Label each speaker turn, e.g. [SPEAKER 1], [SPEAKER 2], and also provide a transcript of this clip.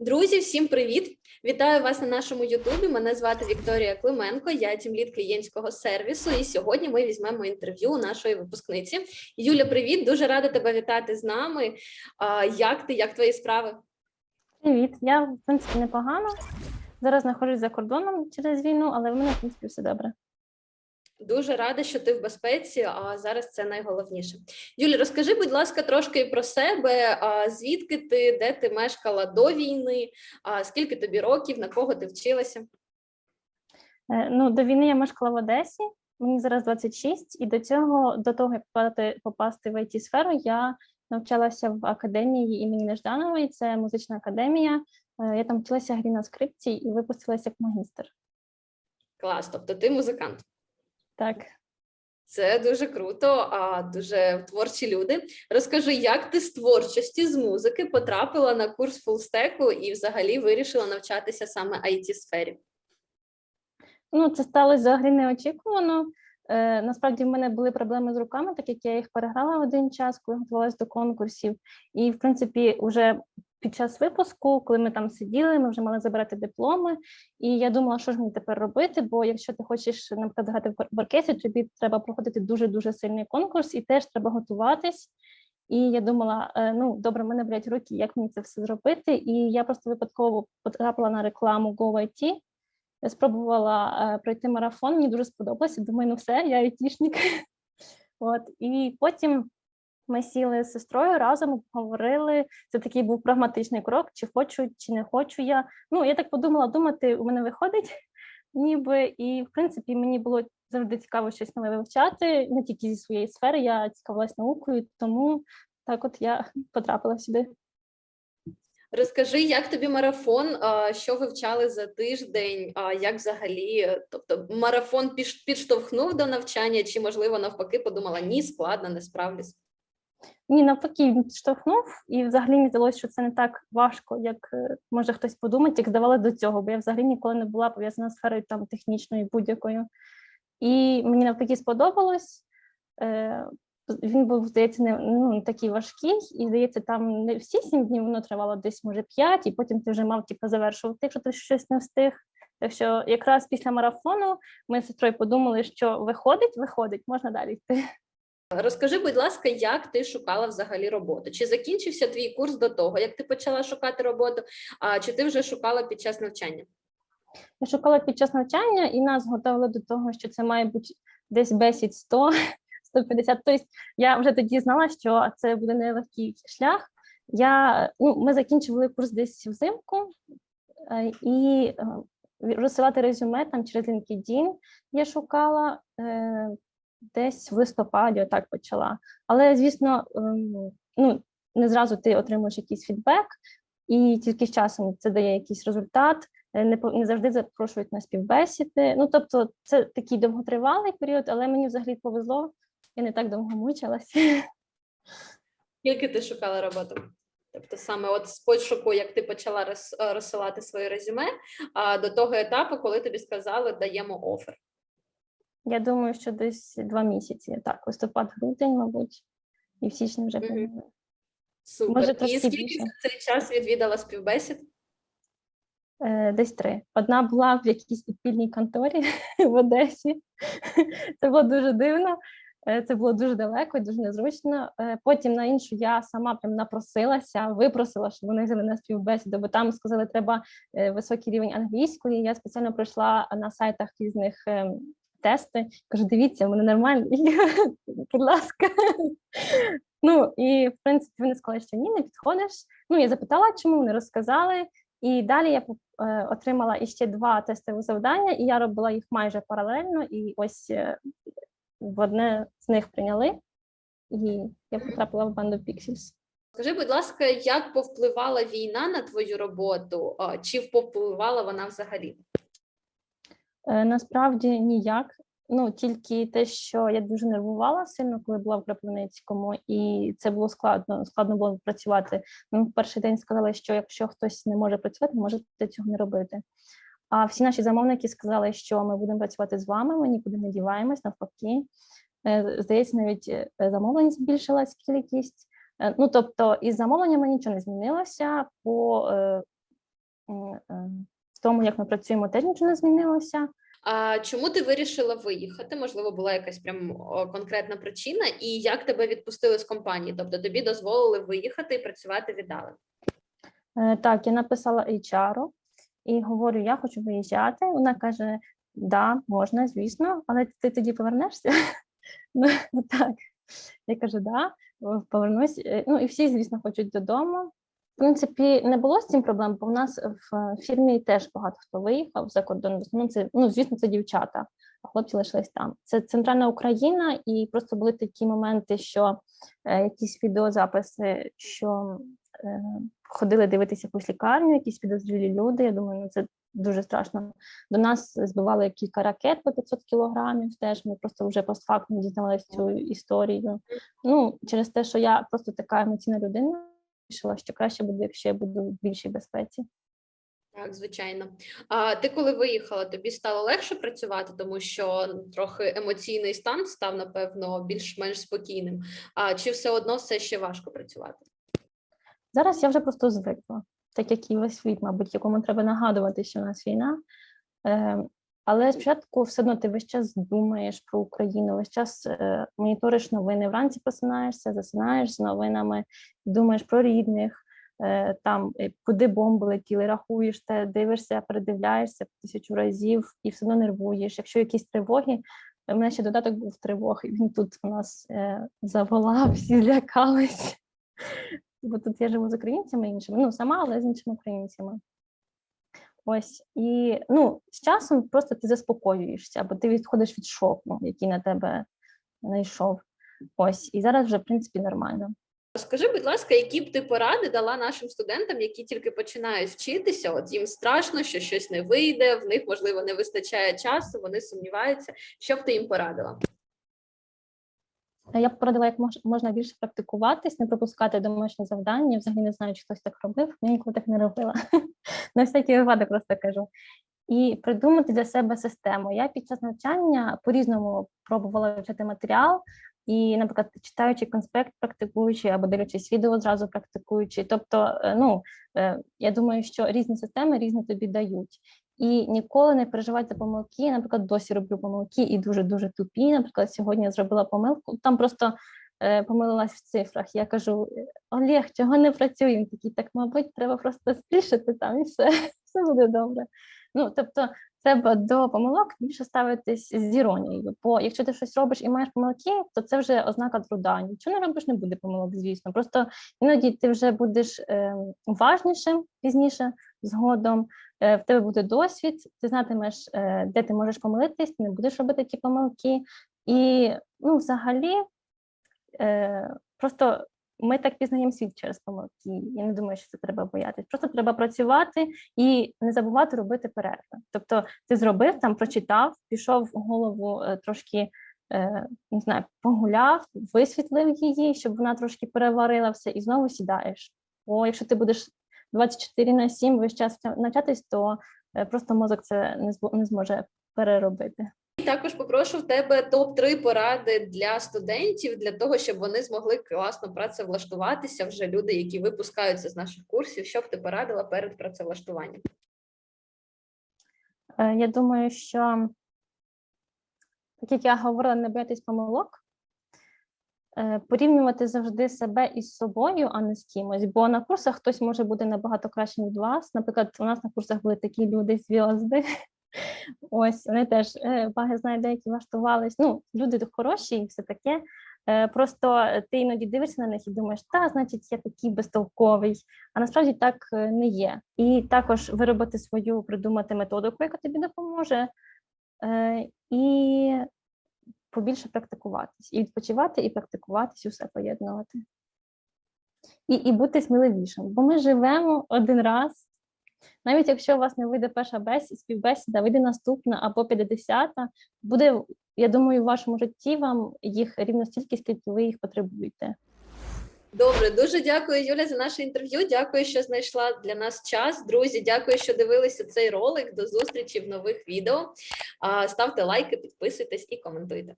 [SPEAKER 1] Друзі, всім привіт! Вітаю вас на нашому Ютубі. Мене звати Вікторія Клименко, я тімлід клієнтського сервісу. І сьогодні ми візьмемо інтерв'ю у нашої випускниці. Юля, привіт! Дуже рада тебе вітати з нами. Як ти? Як твої справи?
[SPEAKER 2] Привіт, я в принципі непогано. Зараз знаходжусь за кордоном через війну, але в мене в принципі все добре.
[SPEAKER 1] Дуже рада, що ти в безпеці. А зараз це найголовніше. Юлі, розкажи, будь ласка, трошки про себе. А, Звідки ти, де ти мешкала до війни? А скільки тобі років, на кого ти вчилася?
[SPEAKER 2] Е, Ну, до війни я мешкала в Одесі, мені зараз 26, і до цього, до того, як попасти, попасти в it сферу я навчалася в академії імені Нежданової, це музична академія. Е, Я там вчилася грі на скрипці і випустилася як магістр.
[SPEAKER 1] Клас, тобто ти музикант.
[SPEAKER 2] Так.
[SPEAKER 1] Це дуже круто, а дуже творчі люди. Розкажи, як ти з творчості з музики потрапила на курс фулстеку і взагалі вирішила навчатися саме it сфері?
[SPEAKER 2] Ну, це сталося взагалі неочікувано. Е, насправді в мене були проблеми з руками, так як я їх переграла один час, коли готувалася до конкурсів. І, в принципі, вже під час випуску, коли ми там сиділи, ми вже мали забирати дипломи. І я думала, що ж мені тепер робити, бо якщо ти хочеш, наприклад, грати в оркестрі, тобі треба проходити дуже-дуже сильний конкурс, і теж треба готуватись. І я думала, е, ну добре, мене блядь, руки, як мені це все зробити? І я просто випадково потрапила на рекламу GoIT, я спробувала е, пройти марафон, мені дуже сподобалося. Думаю, ну все, я айтішник. От і потім ми сіли з сестрою разом, говорили. Це такий був прагматичний крок: чи хочу, чи не хочу я. Ну я так подумала, думати у мене виходить, ніби і в принципі мені було завжди цікаво щось нове вивчати, не тільки зі своєї сфери. Я цікавилась наукою, тому так от я потрапила сюди.
[SPEAKER 1] Розкажи, як тобі марафон, що вивчали за тиждень, а як взагалі, тобто марафон підштовхнув до навчання, чи можливо навпаки подумала ні, складно, не справлюсь.
[SPEAKER 2] Ні, навпаки, він підштовхнув, і взагалі мені здалося, що це не так важко, як е, може хтось подумати, як здавалося до цього, бо я взагалі ніколи не була пов'язана з сферою там технічною будь-якою. І мені навпаки сподобалось. Е, Він був, здається, не ну, такий важкий, і здається, там не всі сім днів воно тривало десь, може, п'ять, і потім ти вже мав типу, завершувати, якщо ти щось не встиг. Так що якраз після марафону ми з сестрою подумали, що виходить, виходить, можна далі йти.
[SPEAKER 1] Розкажи, будь ласка, як ти шукала взагалі роботу? Чи закінчився твій курс до того, як ти почала шукати роботу, а чи ти вже шукала під час навчання?
[SPEAKER 2] Я шукала під час навчання, і нас готували до того, що це має бути десь бесід 100, 150. Тобто я вже тоді знала, що це буде нелегкий шлях. Я, ну, ми закінчували курс десь взимку, е, і е, розсилати резюме там через LinkedIn я шукала е, десь в листопаді, отак почала. Але, звісно, ем, ну, не зразу ти отримуєш якийсь фідбек, і тільки з часом це дає якийсь результат е, не не завжди запрошують на співбесіди. Ну тобто, це такий довготривалий період, але мені взагалі повезло. Я не так довго мучилася.
[SPEAKER 1] Скільки ти шукала роботу? Тобто саме от з пошуку, як ти почала розсилати своє резюме, до того етапу, коли тобі сказали, даємо офер.
[SPEAKER 2] Я думаю, що десь два місяці. Так, листопад, грудень, мабуть, і в січні вже прийняли.
[SPEAKER 1] Супер.
[SPEAKER 2] Може,
[SPEAKER 1] І скільки
[SPEAKER 2] більше.
[SPEAKER 1] за цей час відвідала співбесід?
[SPEAKER 2] Е, Десь три. Одна була в якійсь підпільній конторі в Одесі. Це було дуже дивно. Е, Це було дуже далеко і дуже незручно. Е, Потім на іншу я сама прям напросилася, випросила, щоб вони взяли на співбесіду, бо там сказали, треба високий рівень англійської. Я спеціально пройшла на сайтах різних ем, тести. Кажу, дивіться, в мене нормально. Будь ласка. Ну і в принципі вони сказали, що ні, не підходиш. Ну я запитала, чому вони розказали. І далі я е, отримала іще два тестові завдання, і я робила їх майже паралельно. І ось е, в одне з них прийняли, і я потрапила в банду Pixels.
[SPEAKER 1] Скажи, будь ласка, як повпливала війна на твою роботу? Чи повпливала вона взагалі?
[SPEAKER 2] Е, Насправді ніяк. Ну тільки те, що я дуже нервувала сильно, коли була в Кропивницькому, і це було складно. Складно було працювати. Ми в перший день сказали, що якщо хтось не може працювати, можете цього не робити. А всі наші замовники сказали, що ми будемо працювати з вами, ми нікуди не діваємось, навпаки. Е, Здається, навіть е, замовлень збільшилась кількість. Ну тобто, із замовленнями нічого не змінилося. По тому, як ми працюємо, теж нічого не змінилося.
[SPEAKER 1] А чому ти вирішила виїхати? Можливо, була якась прям конкретна причина, і як тебе відпустили з компанії? Тобто тобі дозволили виїхати і працювати віддалено?
[SPEAKER 2] Е, Так, я написала HR і говорю, я хочу виїжджати. Вона каже: да, можна, звісно, але ти тоді повернешся. Ну, так. Я кажу, да, повернусь. Е, Ну і всі, звісно, хочуть додому. Принципі, не було з цим проблем, бо в нас в фірмі теж багато хто виїхав за кордон. В основному це, ну, звісно, це дівчата, а хлопці лишились там. Це центральна Україна, і просто були такі моменти, що е, якісь відеозаписи, що е, ходили дивитися якусь лікарню, якісь підозрілі люди. Я думаю, ну це дуже страшно. До нас збивали кілька ракет по 500 кілограмів. Теж ми просто вже постфактум дізнавалися цю історію. Ну, через те, що я просто така емоційна людина, вирішила, що краще буде, якщо я буду в більшій безпеці.
[SPEAKER 1] Так, звичайно. А ти коли виїхала, тобі стало легше працювати, тому що трохи емоційний стан став, напевно, більш-менш спокійним. А чи все одно все ще важко працювати?
[SPEAKER 2] Зараз я вже просто звикла, так як і весь світ, мабуть, якому треба нагадувати, що у нас війна. Але спочатку все одно ти весь час думаєш про Україну, весь час е, моніториш новини. Вранці просинаєшся, засинаєш з новинами, думаєш про рідних, е, там е, куди бомби летіли, рахуєш те, дивишся, передивляєшся тисячу разів і все одно нервуєш. Якщо якісь тривоги, у мене ще додаток був тривог, і він тут у нас е, заволав, всі злякались. Бо тут я живу з українцями іншими, ну сама, але з іншими українцями. Ось і ну, з часом просто ти заспокоюєшся, бо ти відходиш від шоку, який на тебе знайшов. Ось, і зараз вже, в принципі, нормально.
[SPEAKER 1] Скажи, будь ласка, які б ти поради дала нашим студентам, які тільки починають вчитися? От їм страшно, що щось не вийде, в них можливо не вистачає часу, вони сумніваються. Що б ти їм порадила?
[SPEAKER 2] Е, Я б порадила, як можна більше практикуватись, не пропускати домашні завдання. Взагалі не знаю, чи хтось так робив. Я ніколи так не робила. На всякий випадок просто кажу. І придумати для себе систему. Я під час навчання по-різному пробувала вивчати матеріал, і, наприклад, читаючи конспект, практикуючи або дивлячись відео зразу практикуючи. Тобто, е, ну е, я думаю, що різні системи різні тобі дають. І ніколи не переживати за помилки. Я, наприклад, досі роблю помилки і дуже дуже тупі. Наприклад, сьогодні я зробила помилку. Там просто е, помилилась в цифрах. Я кажу: Олег, чого не працює? Такий, так, мабуть, треба просто збільшити там і все, все буде добре. Ну тобто, треба до помилок більше ставитись з іронією. Бо якщо ти щось робиш і маєш помилки, то це вже ознака труда. Нічого не робиш, не буде помилок, звісно. Просто іноді ти вже будеш е, уважнішим пізніше згодом. Е, в тебе буде досвід, ти знатимеш, е, де ти можеш помилитись, ти не будеш робити ті помилки. І ну, взагалі, е, просто ми так пізнаємо світ через помилки. Я не думаю, що це треба боятись. Просто треба працювати і не забувати робити перерви. Тобто, ти зробив там, прочитав, пішов в голову трошки. Не знаю, погуляв, висвітлив її, щоб вона трошки переварила все, і знову сідаєш. Бо якщо ти будеш 24 на 7 весь час вча- навчатись, то е, просто мозок це не зможе переробити.
[SPEAKER 1] І також попрошу в тебе топ 3 поради для студентів для того, щоб вони змогли класно працевлаштуватися. Вже люди, які випускаються з наших курсів. Що б ти порадила перед працевлаштуванням?
[SPEAKER 2] Е, Я думаю, що так як я говорила, не боятись помилок, порівнювати завжди себе із собою, а не з кимось. Бо на курсах хтось може бути набагато кращим від вас. Наприклад, у нас на курсах були такі люди зв'язди. Ось вони теж е, баги знаю, деякі влаштувались. Ну, люди хороші і все таке. Е, Просто ти іноді дивишся на них і думаєш, та, значить, я такий безтолковий, а насправді так е, не є. І також виробити свою, придумати методику, яка тобі допоможе, е, і побільше практикуватись, і відпочивати, і практикуватись, і все поєднувати. І, і бути сміливішим, бо ми живемо один раз. Навіть якщо у вас не вийде перша бесіда, співбесіда, вийде наступна або 50-та, буде, я думаю, в вашому житті вам їх рівно стільки, скільки ви їх потребуєте.
[SPEAKER 1] Добре, дуже дякую, Юля, за наше інтерв'ю. Дякую, що знайшла для нас час. Друзі, дякую, що дивилися цей ролик. До зустрічі в нових відео. Ставте лайки, підписуйтесь і коментуйте.